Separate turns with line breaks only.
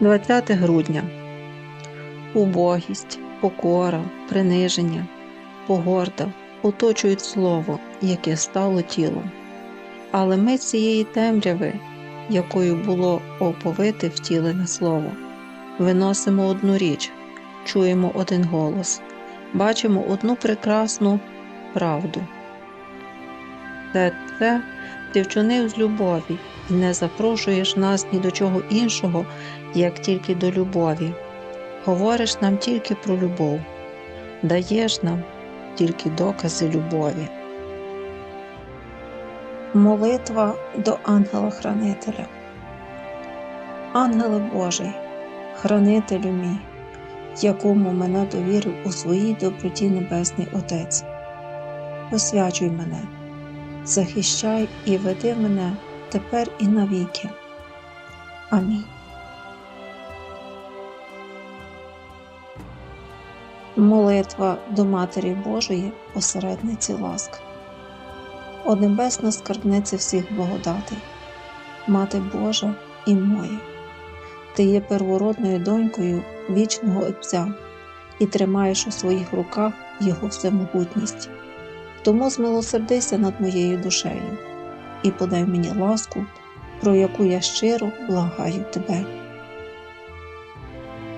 20 грудня. Убогість, покора, приниження, погорда оточують слово, яке стало тілом. Але ми цієї темряви, якою було оповите втілене слово, виносимо одну річ, чуємо один голос, бачимо одну прекрасну правду. Це це ти вчинив з любові і не запрошуєш нас ні до чого іншого, як тільки до любові. Говориш нам тільки про любов, даєш нам тільки докази любові. Молитва до ангела-хранителя. Ангеле Божий, хранителю мій, якому мене довірив у своїй доброті Небесний Отець. Освячуй мене, захищай і веди мене тепер і навіки. Амінь. Молитва до Матері Божої, посередниці ласк. О небесна скарбниця всіх благодатей, Мати Божа і моя, Ти є первородною донькою вічного Отця і тримаєш у своїх руках Його всемогутність. Тому змилосердися над моєю душею і подай мені ласку, про яку я щиро благаю тебе.